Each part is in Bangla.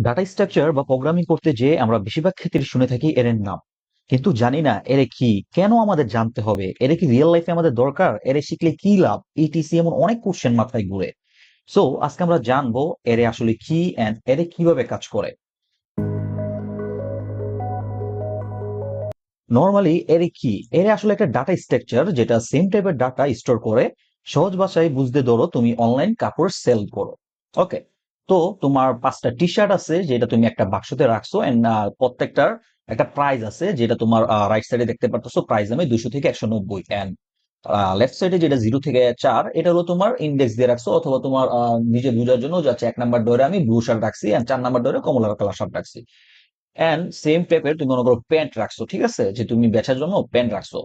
ডাটা স্ট্রাকচার বা প্রোগ্রামিং করতে যে আমরা বেশিরভাগ ক্ষেত্রে শুনে থাকি এর নাম। কিন্তু জানি না, এর কি? কেন আমাদের জানতে হবে? এর কি রিয়েল লাইফে আমাদের দরকার? এর শিখলে কি লাভ? ইটিসি এমন অনেক কোশ্চেন মাথায় ঘুরে। সো আজকে আমরা জানব এর আসলে কি এন্ড এর কীভাবে কাজ করে। নর্মালি এর কি? এর আসলে একটা ডাটা স্ট্রাকচার যেটা সেম টাইপের ডাটা স্টোর করে। সহজ ভাষায় বুঝতে ধরো তুমি অনলাইন কাপড় সেল করো। ওকে তো তোমার পাঁচটা টি শার্ট আছে, যেটা তুমি একটা বাক্সতে রাখছো এন্ড প্রত্যেকটার একটা প্রাইস আছে, যেটা তোমার রাইট সাইডে দেখতে পারতেছো প্রাইস আমি দুশো থেকে একশো নব্বই লেফট সাইডে যেটা জিরো থেকে চার, এটা হলো তোমার ইন্ডেক্স দিয়ে রাখছো অথবা তোমার নিজে বোঝার জন্য যাচ্ছে এক নাম্বার ডোরে আমি ব্লু শার্ট রাখছি এন্ড চার নাম্বার ডোরে কমলা কালার শার্ট রাখছি। এন্ড সেম টাইপের তুমি মনে করো প্যান্ট রাখছো, ঠিক আছে? যে তুমি বেচার জন্য প্যান্ট রাখছো।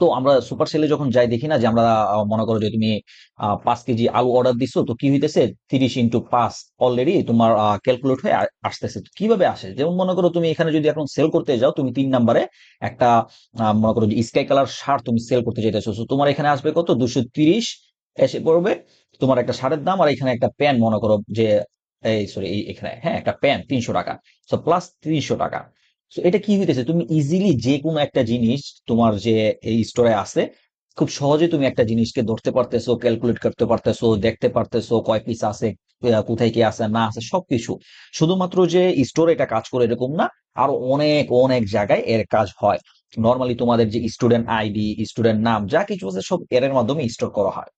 তো আমরা সুপার সেলে যখন যাই দেখি না যে আমরা মনে করো যে তুমি পাঁচ কেজি আলু অর্ডার দিছো, তো কি হইতেছে? তিরিশ ইন্টু পাঁচ অলরেডি তোমার ক্যালকুলেট হয়ে আসতেছে। কীভাবে আসে? যেমন মনে করো তুমি এখানে যদি এখন সেল করতে যাও, তুমি তিন নাম্বারে একটা মনে করো স্কাই কালার শার্ট তুমি সেল করতে চাইতেছো তোমার এখানে আসবে কত? দুশো তিরিশ এসে পড়বে তোমার একটা শার্টের দাম আর এখানে একটা প্যান্ট মনে করো যে, এই সরি এখানে হ্যাঁ একটা প্যান্ট তিনশো টাকা। তো প্লাস তিনশো টাকা। এটা কি হইতেছে? তুমি ইজিলি যে কোনো একটা জিনিস তোমার যে এই স্টোরে আছে, খুব সহজে তুমি একটা জিনিসকে ধরতে পারতেছো ক্যালকুলেট করতে পারতেছো, দেখতে পারতেছো, কয় পিস আছে কোথায় কি আছে, না আছে, সবকিছু। শুধুমাত্র যে স্টোরে এটা কাজ করে এরকম না, আরও অনেক অনেক জায়গায় এর কাজ হয়। নর্মালি তোমাদের যে স্টুডেন্ট আইডি স্টুডেন্ট নাম, যা কিছু আছে সব এর মাধ্যমে স্টোর করা হয়।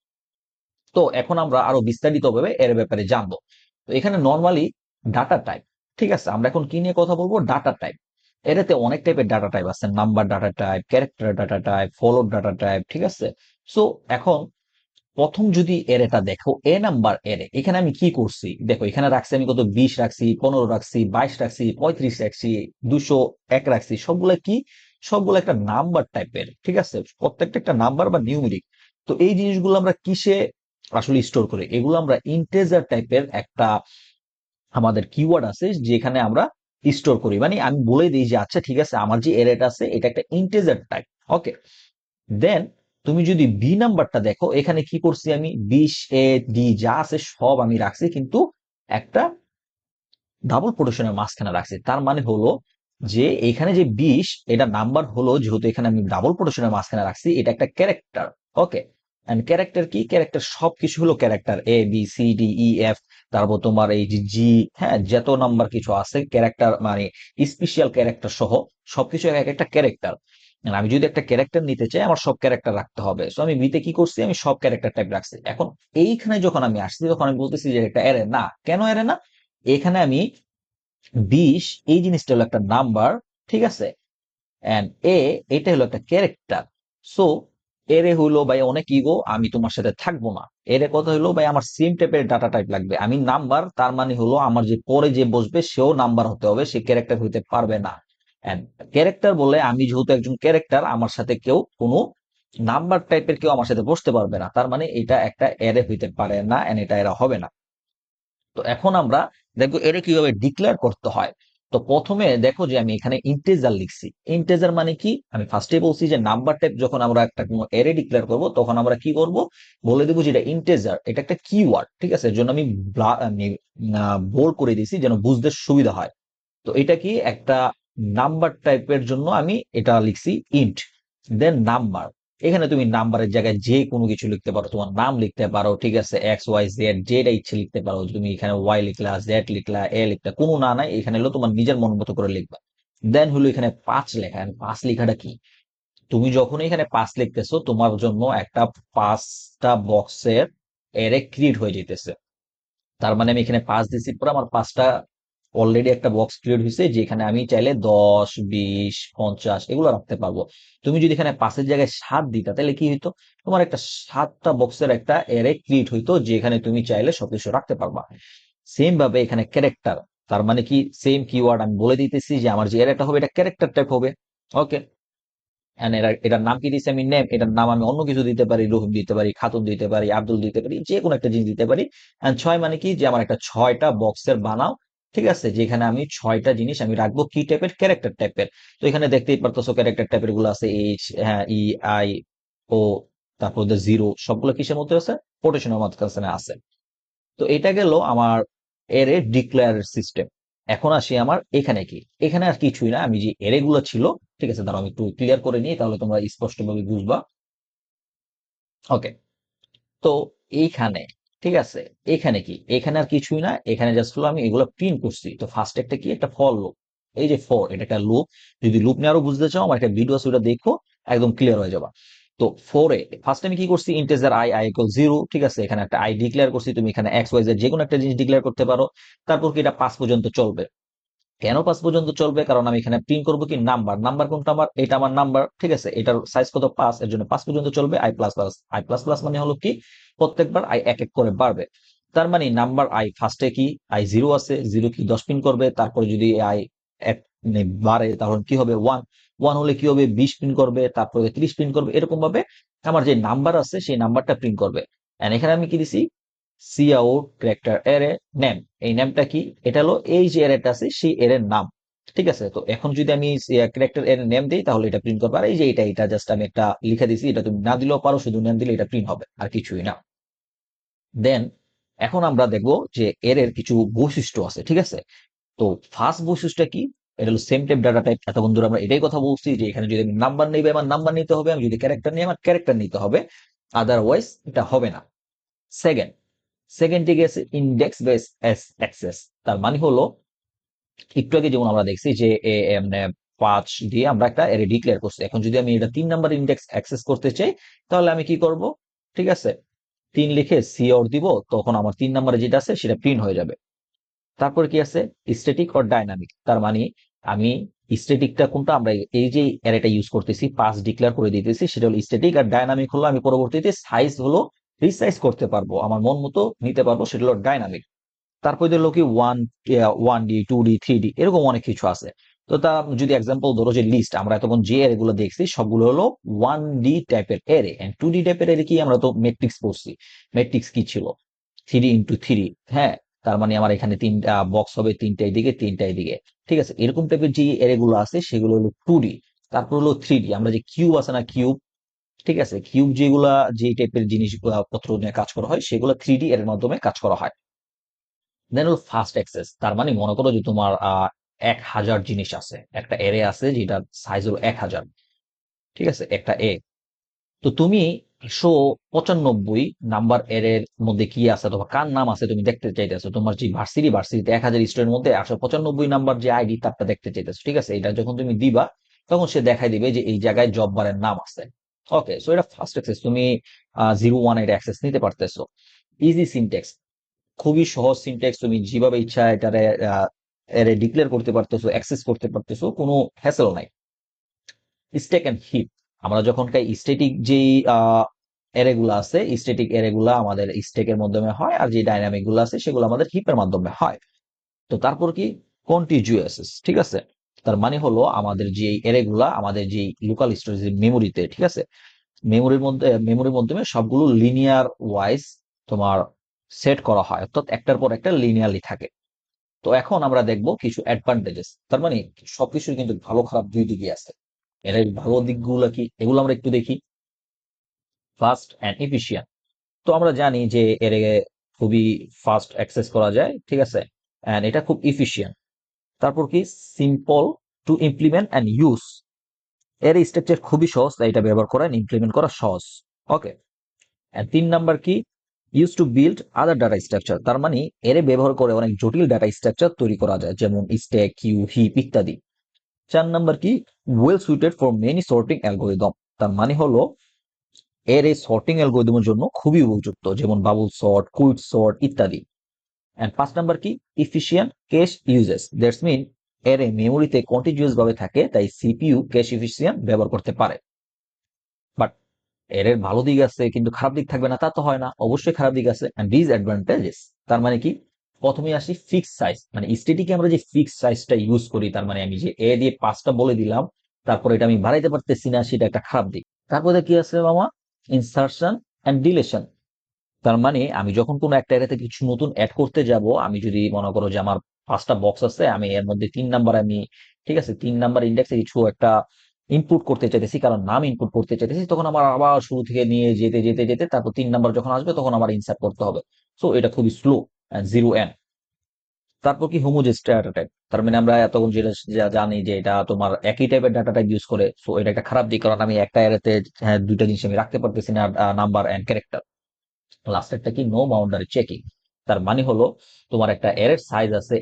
তো এখন আমরা আরও বিস্তারিতভাবে এর ব্যাপারে জানব। তো এখানে নর্মালি ডাটা টাইপ ঠিক আছে? আমরা এখন কি নিয়ে কথা বলব? ডাটা টাইপ এটাতে অনেক টাইপের ডাটা টাইপ আছে number data type character data type float data type ঠিক আছে? সো এখন প্রথম যদি এরেটা দেখো এ নাম্বার এরে এখানে আমি কি করছি? দেখো, এখানে রাখছি আমি কত? বিশ রাখছি, পনেরো রাখছি, বাইশ রাখছি, পঁয়ত্রিশ রাখছি, দুশো এক রাখছি, সবগুলা কি? সবগুলো একটা নাম্বার টাইপের ঠিক আছে? প্রত্যেকটা একটা নাম্বার বা নিউমেরিক তো এই জিনিসগুলো আমরা কিসে আসলে স্টোর করি? এগুলো আমরা ইন্টেজার টাইপের একটা আমাদের কিওয়ার্ড আছে, যেখানে আমরা স্টোর করি। মানে আমি বলে দিই যে আচ্ছা ঠিক আছে, আমার যে এরেটা আছে, এটা একটা ইন্টেজার টাইপ ওকে দেন তুমি যদি বি নাম্বারটা দেখো, এখানে কি করছি আমি? বিশ এ ডি যা আছে, সব আমি রাখছি, কিন্তু একটা ডাবল কোটেশনের মাঝখানে রাখছি। তার মানে হলো যে, এখানে যে বিশ, এটা নাম্বার হলো, যেহেতু এখানে আমি ডাবল কোটেশনের মাঝখানে রাখছি, এটা একটা ক্যারেক্টার ওকে এন্ড ক্যারেক্টার কি? ক্যারেক্টার সবকিছু হলো character A B C D E F তারপর তোমার এই যে জি হ্যাঁ যত নাম্বার কিছু আছে ক্যারেক্টার মানে স্পেশাল ক্যারেক্টার সহ সবকিছু এক একটা ক্যারেক্টার আমি যদি একটা ক্যারেক্টার নিতে চাই, আমার সব ক্যারেক্টার রাখতে হবে। সো আমি বিতে কি করছি? আমি সব ক্যারেক্টার টাইপ রাখছি। এখন এইখানে যখন আমি আসছি, তখন আমি বলতেছি যে এটা এরে না। কেন এরে না? এখানে আমি বিশ, এই জিনিসটা হলো একটা নাম্বার ঠিক আছে? এন্ড এ এটা হলো একটা ক্যারেক্টার সো এরে হইল ভাই অনেক ইগো আমি তোমার সাথে থাকব না। এরে কথা হইল ভাই আমার সিম টাইপের ডাটা টাইপ লাগবে। আমি নাম্বার তার মানে হলো আমার যে পরে যে বসবে সেও নাম্বার হতে হবে, সে ক্যারেক্টার হইতে পারবে না। ক্যারেক্টার বলে আমি যেহেতু একজন ক্যারেক্টার আমার সাথে কেউ কোনো নাম্বার টাইপের কেউ আমার সাথে বসতে পারবে না। তার মানে এটা একটা এরে হইতে পারে না এন্ড এটা এরা হবে না। তো এখন আমরা দেখব এর কীভাবে ডিক্লেয়ার করতে হয়। তো প্রথমে দেখো যে আমি এখানে ইন্টেজার লিখছি। ইন্টেজার মানে কি? আমি ফার্স্টে বলছি যে নাম্বার টাইপ যখন আমরা একটা কোনো এরে ডিক্লেয়ার করব, তখন আমরা কি করব? বলে দেবো যে এটা ইন্টেজার এটা একটা কিওয়ার্ড ঠিক আছে? এর জন্য আমি বোল্ড করে দিয়েছি যেন বুঝতে সুবিধা হয়। তো এটা কি? একটা নাম্বার টাইপের জন্য আমি এটা লিখছি ইন্ট দেন নাম্বার এখানে তুমি নাম্বারের জায়গায় যে কোনো কিছু লিখতে পারো, তোমার নাম লিখতে পারো, ঠিক আছে? এক্স ওয়াই জেড যেটা ইচ্ছে লিখতে পারো। তুমি এখানে ওয়াই লিখলা জেড লিখলা এ লিখলা, কোনো না নাই, এখানে হলো তোমার নিজের মন মতো করে লিখবা। দেন হলো এখানে পাঁচ লেখা। পাঁচ লেখাটা কি? তুমি যখন এখানে পাঁচ লিখতেছো, তোমার জন্য একটা পাঁচটা বক্সের এরে ক্রিয়েট হয়ে যেতেছে তার মানে আমি এখানে পাঁচ দিছি, পরে আমার পাঁচটা অলরেডি একটা বক্স ক্রিয়েট হয়েছে যেখানে আমি চাইলে দশ, বিশ, পঞ্চাশ এগুলো রাখতে পারব। তুমি যদি এখানে পাঁচের জায়গায় সাত দিতা, তাহলে কি হইতো? তোমার একটা সাতটা বক্সের একটা এরে ক্রিয়েট হইতো, যেখানে তুমি চাইলে সবকিছু রাখতে পারবা। সেম ভাবে এখানে ক্যারেক্টার তার মানে কি? সেম কিওয়ার্ড আমি বলে দিতেছি যে আমার যে এরেটা হবে, এটা ক্যারেক্টার টাইপ হবে। ওকে এটার নাম কি দিচ্ছি আমি নেম এটার নাম আমি অন্য কিছু দিতে পারি রহিম দিতে পারি, খাতুন দিতে পারি, আব্দুল দিতে পারি যে কোনো একটা জিনিস দিতে পারি। ছয় মানে কি? যে আমার একটা ছয়টা বক্সের বানাও ঠিক আছে? যেখানে আমি ছয়টা জিনিস আমি রাখব কি টাইপের ক্যারেক্টার টাইপের তো এখানে দেখতেই পারতেছো ক্যারেক্টার টাইপেরগুলো আছে এইচ হ্যাঁ ই আই ও তারপর জিরো সবগুলো কিসের মধ্যে আছে? কোটেশনের মাঝখানে আছে তো এটা গেল আমার এরে ডিক্লেয়ার সিস্টেম এখন আসি আমার এখানে কি? এখানে আর কিছুই না, আমি যে এরে গুলো ছিল, ঠিক আছে, দাঁড়াও আমি একটু ক্লিয়ার করে নিই, তাহলে তোমরা স্পষ্টভাবে বুঝবা। ওকে তো এইখানে ঠিক আছে, এখানে কি? এখানে আর কিছুই না, এখানে জাস্ট হলো আমি এগুলো প্রিন্ট করছি। তো ফার্স্ট একটা কি? একটা ফর লুপ এই যে ফর এটা একটা লুপ যদি লুপ নিয়ে আরও বুঝতে চাও, আমার একটা ভিডিও আছে, ওটা দেখো, একদম ক্লিয়ার হয়ে যাবা। তো ফোরে ফার্স্ট আমি কি করছি? Integer I I equal zero ঠিক আছে? এখানে একটা আই ডিক্লেয়ার করছি, তুমি এখানে এক্স ওয়াই জেড যে কোনো একটা জিনিস ডিক্লেয়ার করতে পারো। তারপর কি? এটা পাঁচ পর্যন্ত চলবে। কেন পাঁচ পর্যন্ত চলবে? কারণ আমি এখানে প্রিন্ট করব কি? নাম্বার নাম্বার কোনটা আমার? এটা আমার নাম্বার ঠিক আছে? এটার সাইজ কত? পাঁচ। এর জন্য পাঁচ পর্যন্ত চলবে I plus plus I plus plus মানে হলো কি? প্রত্যেকবার আই এক এক করে বাড়বে। তার মানে নাম্বার আই ফার্স্টে কি? আই জিরো আছে। জিরো কি? দশ প্রিন্ট করবে। তারপরে যদি আই এক মানে বাড়ে, তখন কি হবে? ওয়ান ওয়ান হলে কি হবে? বিশ প্রিন্ট করবে। তারপরে ত্রিশ প্রিন্ট করবে। এরকম ভাবে আমার যে নাম্বার আছে, সেই নাম্বারটা প্রিন্ট করবে। এখানে আমি কি দিছি? C out character array name এই নেমটা কি? এটা হলো এই যে এরেটা আছে, সেই এরের নাম। ঠিক আছে? তো এখন যদি আমি ক্যারেক্টার এর নেম দিই, তাহলে এটা প্রিন্ট করবে আর এই যে এটা এটা জাস্ট আমি একটা লিখে দিছি, এটা তুমি না দিলেও পারো, শুধু নেম দিলে এটা প্রিন্ট হবে, আর কিছুই না। দেন এখন আমরা দেখব যে এর এর কিছু বৈশিষ্ট্য আছে, ঠিক আছে? তো ফার্স্ট বৈশিষ্ট্যটা কি? এটা হলো সেম টাইপ ডাটা টাইপ এত বন্ধুরা আমরা এটাই কথা বলছি যে এখানে যদি আমি নাম্বার নেবে আমার নাম্বার নিতে হবে, আমি যদি ক্যারেক্টার নিই, আমার ক্যারেক্টার নিতে হবে। আদারওয়াইজ এটা হবে না। সেকেন্ড সেকেন্ড দিকে আছে ইন্ডেক্স বেস এস অ্যাক্সেস তার মানে হলো, একটু আগে যেমন আমরা দেখছি যে পাঁচ দিয়ে আমরা একটা এরে ডিক্লেয়ার করছি। এখন যদি আমি এটা তিন নাম্বার ইন্ডেক্স অ্যাক্সেস করতে চাই, তাহলে আমি কি করব? ঠিক আছে, তিন লিখে সি অর দিব, তখন আমার তিন নাম্বারে যেটা আছে, সেটা প্রিন্ট হয়ে যাবে। তারপর কি আছে? স্ট্যাটিক অর ডাইনামিক তার মানে আমি স্ট্যাটিকটা কোনটা, আমরা এই যে অ্যারেটা ইউজ করতেছি পাস ডিক্লেয়ার করে দিতেছি, সেটা হলো স্ট্যাটিক আর ডাইনামিক হলো, আমি পরবর্তীতে সাইজ হলো রিসাইজ করতে পারব, আমার মন মতো নিতে পারব, সেটা হলো ডাইনামিক তারপর দিলো কি one one D two D three D এরকম অনেক কিছু আছে। তো তা যদি এক্সাম্পল ধরো যে লিস্ট আমরা এতক্ষণ যে এরে গুলো দেখছি, সবগুলো হলো ওয়ান ডি টাইপের এরে এন্ড টু ডি টাইপের এরে কি আমরা তো মেট্রিক্স পড়ছি। মেট্রিক্স কি ছিল? থ্রি ইন্টু থ্রি হ্যাঁ? তার মানে আমার এখানে তিনটা বক্স হবে, তিনটাই দিকে তিনটাই দিকে। ঠিক আছে? এরকম টাইপের যে এরে গুলো আছে, সেগুলো হলো টু ডি তারপর হলো থ্রি ডি আমরা যে কিউব আছে না কিউব ঠিক আছে? কিউব যেগুলা, যে টাইপের জিনিস পত্র নিয়ে কাজ করা হয়, সেগুলো থ্রি ডি এর মাধ্যমে কাজ করা হয়। দেন হলো ফার্স্ট অ্যাক্সেস তার মানে মনে করো যে তোমার এক হাজার জিনিস আছে। একটা এরে আছে যেটা সাইজ হলো এক হাজার। ঠিক আছে? একটা এ তো তুমি একশো পঁচানব্বই নাম্বার এর এর মধ্যে কি আছে অথবা কার নাম আছে তুমি দেখতে চাইতেছো? তোমার যে ভার্সিটি ভার্সিটিতে এক হাজার স্টুডেন্ট মধ্যে একশো পঁচানব্বই নাম্বার যে আইডি তারটা দেখতে চাইতেছো। ঠিক আছে? এটা যখন তুমি দিবা, তখন সে দেখাই দিবে যে এই জায়গায় জব বারের নাম আছে। ওকে সো এটা ফার্স্ট অ্যাক্সেস তুমি জিরো ওয়ানের অ্যাক্সেস নিতে পারতেছো। ইজি সিনটেক্স খুবই সহজ সিনটেক্স তুমি যেভাবে ইচ্ছা এটারে এর ডিক্লেয়ার করতে পারতেছো অ্যাক্সেস করতে পারতেছো, কোনো হ্যাসেল নাই। স্টেক এন্ড হিপ আমরা যখন স্ট্যাটিক যেই এরে গুলা আছে স্ট্যাটিক এরে গুলা আমাদের স্টেকের মাধ্যমে হয়, আর যে ডাইনামিকগুলো আছে, সেগুলো আমাদের হিপের মাধ্যমে হয়। তো তারপর কি? কন্টিজিউয়াস ঠিক আছে? তার মানে হলো আমাদের যে এরে গুলা, আমাদের যে লোকাল স্টোরেজ মেমোরিতে ঠিক আছে? মেমোরির মধ্যে মেমোরির মাধ্যমে সবগুলো লিনিয়ার ওয়াইজ তোমার সেট করা হয়। অর্থাৎ একটার পর একটা লিনিয়ারলি থাকে। তো এখন আমরা দেখব কিছু অ্যাডভান্টেজেস তার মানে সবকিছুর কিন্তু ভালো খারাপ দুই দিকই আছে। এর ভালো দিকগুলো কি? এগুলো আমরা একটু দেখি। ফাস্ট অ্যান্ড এফিশিয়েন্ট তো আমরা জানি যে এর খুবই ফাস্ট অ্যাক্সেস করা যায়, ঠিক আছে? অ্যান্ড এটা খুব ইফিশিয়েন্ট তারপর কি? Simple to implement and use এর স্ট্রাকচার খুবই সহজ, তাই এটা ব্যবহার করা ইমপ্লিমেন্ট করা সহজ। ওকে তিন নাম্বার কি? Use to build other data structure তার মানে এর ব্যবহার করে অনেক জটিল ডাটা স্ট্রাকচার তৈরি করা যায়, যেমন স্ট্যাক কিউ হিপ ইত্যাদি। চার নাম্বার কি? Well suited for many sorting algorithm তার মানে হলো এর এই সর্টিং অ্যালগোরিদমের জন্য খুবই উপযুক্ত, যেমন বাবুল সর্ট কুইট সর্ট ইত্যাদি। এন্ড পাঁচ নাম্বার কি efficient cache uses that's mean এর মেমোরিতে কন্টিনিউয়াস ভাবে থাকে, তাই সিপিইউ ক্যাশ ইফিশিয়েন্ট ব্যবহার করতে পারে। বাট এর এর ভালো দিক আছে, কিন্তু খারাপ দিক থাকবে না, তা তো হয় না। অবশ্যই খারাপ দিক আছে এন্ড ডিসঅ্যাডভান্টেজেস তার মানে কি? প্রথমে আসি ফিক্স সাইজ মানে স্টেটিকে আমরা যে ফিক্স সাইজটা ইউজ করি, তার মানে আমি যে এ দিয়ে পাঁচটা বলে দিলাম, তারপর এটা আমি বাড়াইতে পারতেছি না, সেটা একটা খারাপ দিক। তারপরে কি আছে মামা? ইনসার্শন অ্যান্ড ডিলেশন তার মানে আমি যখন কোনো একটা এরিয়াতে কিছু নতুন অ্যাড করতে যাব, আমি যদি মনে করো যে আমার পাঁচটা বক্স আছে, আমি এর মধ্যে তিন নাম্বার আমি, ঠিক আছে, তিন নাম্বার ইন্ডেক্সে কিছু একটা ইনপুট করতে চাইতেছি, কারণ নাম ইনপুট করতে চাইতেছি, তখন আমার আবার শুরু থেকে নিয়ে যেতে যেতে যেতে, তারপর তিন নাম্বার যখন আসবে, তখন আমার ইনসার্ট করতে হবে। সো এটা খুবই স্লো জিরো এন তারপর কি হোমোজেস ডাটা টাইপ তার মানে আমরা এতক্ষণ যেটা জানি যে এটা তোমার একই টাইপের ডাটা টাইপ ইউজ করে সো এটা একটা খারাপ দিক, কারণ আমি একটা এরাতে হ্যাঁ দুইটা জিনিস আমি রাখতে পারতেছি না নাম্বার এন্ড ক্যারেক্টার লাস্টেরটা কি নো বাউন্ডারি চেকিং তার মানে হলো, তোমার একটা এরের সাইজ আছে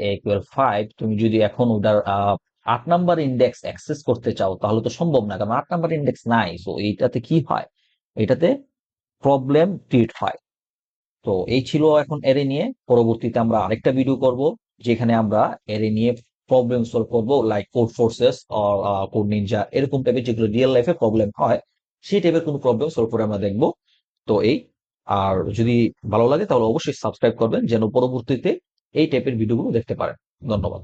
তুমি যদি এখন ওটার আট নাম্বার ইন্ডেক্স অ্যাক্সেস করতে চাও, তাহলে তো সম্ভব না, কারণ আট নাম্বার ইন্ডেক্স নাই সো এইটাতে কি হয়? এটাতে প্রবলেম ক্রিয়েট হয়। তো এই ছিল এখন এরে নিয়ে, পরবর্তীতে আমরা আরেকটা ভিডিও করব, যেখানে আমরা এরে নিয়ে প্রবলেম সলভ করব like Codeforces code Ninja এরকম টাইপের যেগুলো রিয়েল লাইফে প্রবলেম হয়, সেই টাইপের কোনো প্রবলেম সলভ করে আমরা দেখব। তো এই আর যদি ভালো লাগে তাহলে অবশ্যই সাবস্ক্রাইব করবেন যেন পরবর্তীতে এই টাইপের ভিডিওগুলো দেখতে পারেন। ধন্যবাদ।